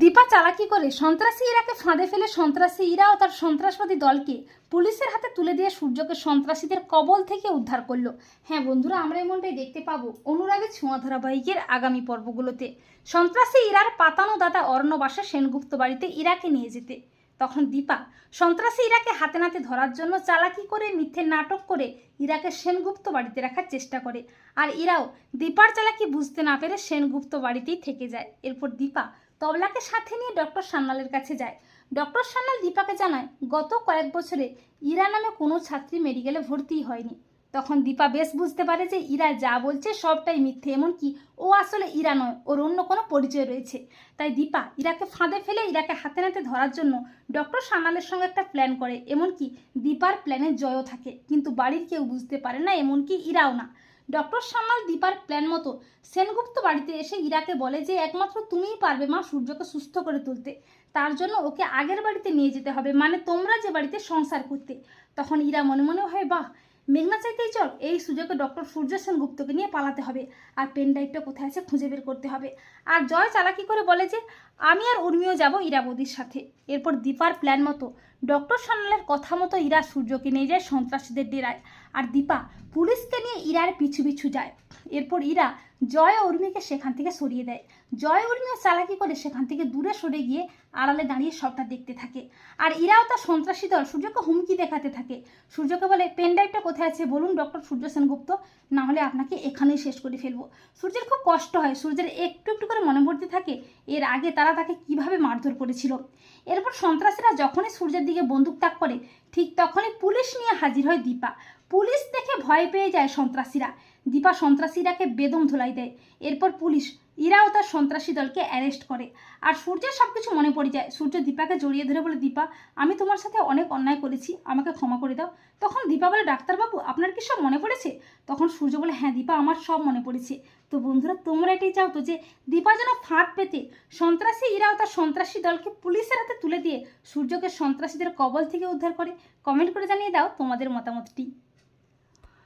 দীপা চালাকি করে সন্ত্রাসী ইরাকে ফাঁদে ফেলে সন্ত্রাসী ইরা ও তার সন্ত্রাসবাদী দলকে পুলিশের হাতে তুলে দিয়ে সূর্যকে সন্ত্রাসীদের কবল থেকে উদ্ধার করল। হ্যাঁ বন্ধুরা, আমরা এমনটাই দেখতে পাবো অনুরাগের ছোঁয়া ধারাবাহিকের আগামী পর্বগুলোতে। সন্ত্রাসী ইরার পাতানো দাদা অর্ণবাসা সেনগুপ্ত বাড়িতে ইরাকে নিয়ে যেতে। তখন দীপা, সন্ত্রাসী ইরাকে হাতে নাতে ধরার জন্য চালাকি করে মিথ্যে নাটক করে ইরাকে সেনগুপ্ত বাড়িতে রাখার চেষ্টা করে। আর ইরাও দীপার চালাকি বুঝতে না পেরে সেনগুপ্ত বাড়িতেই থেকে যায়। এরপর দীপা তবলাকে সাথে নিয়ে ডক্টর সান্যালের কাছে যায়। ডক্টর সান্যাল দীপাকে জানায়, গত কয়েক বছরে ইরা নামে কোনো ছাত্রী মেডিকেলে ভর্তি হয়নি। তখন দীপা বেশ বুঝতে পারে যে ইরা যা বলছে সবটাই মিথ্যে, এমনকি ও আসলে ইরা নয়, ওর অন্য কোনো পরিচয় রয়েছে। তাই দীপা ইরাকে ফাঁদে ফেলে ইরাকে হাতে নাতে ধরার জন্য ডক্টর সান্যালের সঙ্গে একটা প্ল্যান করে, এমনকি দীপার প্ল্যানে জয়ও থাকে। কিন্তু বাড়ির কেউ বুঝতে পারে না, এমনকি ইরাও না। ডক্টর সান্যাল দীপার প্ল্যান মতো সেনগুপ্ত বাড়িতে এসে ইরাকে বলে যে একমাত্র তুমিই পারবে মা সূর্যকে সুস্থ করে তুলতে। তার জন্য ওকে আগের বাড়িতে নিয়ে যেতে হবে মানে তোমরা যে বাড়িতে সংসার করতে। তখন ইরা মনে মনে হয় বাহ, মেঘনা চাইতেই চল, এই সুযোগে ডক্টর সূর্য সেনগুপ্তকে নিয়ে পালাতে হবে। আর পেন ড্রাইভটা কোথায় আছে খুঁজে বের করতে হবে। আর জয় চালাকি করে বলে যে, আমি আর উর্মিও যাব ইরাবতীর সাথে। এরপর দীপার প্ল্যান মতো ডক্টর সান্যালের কথা মতো ইরা সূর্যকে নিয়ে যায় সন্ত্রাসীদের ডেরায়। আর দীপা, পুলিশকে নিয়ে ইরার পিছু পিছু যায়। এরপর ইরা জয় উর্মিকে সেখান থেকে সরিয়ে দেয়। জয় উর্মিও চালাকি করে সেখান থেকে দূরে সরে গিয়ে আড়ালে দাঁড়িয়ে সবটা দেখতে থাকে। আর ইরাও তার সন্ত্রাসী দল সূর্যকে হুমকি দেখাতে থাকে। সূর্যকে বলে, পেন ড্রাইভটা কোথায় আছে? বলুন ডক্টর সূর্য সেনগুপ্ত। না হলে আপনাকে এখানেই শেষ করে ফেলব। সূর্যের খুব কষ্ট হয়। সূর্যের একটু একটু করে মনে পড়তে থাকে। এর আগে তারা তাকে কীভাবে মারধর করেছিল? এরপর সন্ত্রাসীরা যখনই সূর্যের দিকে বন্দুক তাক করে, ঠিক তখনই পুলিশ নিয়ে হাজির হয় দীপা। পুলিশ দেখে ভয় পেয়ে যায় সন্ত্রাসীরা। দীপা সন্ত্রাসীরাকে বেদম ধোলাই দেয়। এরপর পুলিশ ইরাও তার সন্ত্রাসী দলকে অ্যারেস্ট করে। আর সূর্যের সব কিছু মনে পড়ে যায়। সূর্য দীপাকে জড়িয়ে ধরে বলে, দীপা, আমি তোমার সাথে অনেক অন্যায় করেছি। আমাকে ক্ষমা করে দাও। তখন দীপা বলে, ডাক্তারবাবু, আপনার কি সব মনে পড়েছে? তখন সূর্য বলে হ্যাঁ দীপা, আমার সব মনে পড়েছে। তো বন্ধুরা, তোমরা এটাই চাও তো যে, দীপা যেন ফাঁদ পেতে সন্ত্রাসী ইরাও তার সন্ত্রাসী দলকে পুলিশের হাতে তুলে দিয়ে সূর্যকে সন্ত্রাসীদের কবল থেকে উদ্ধার করে। কমেন্ট করে জানিয়ে দাও তোমাদের মতামতটি।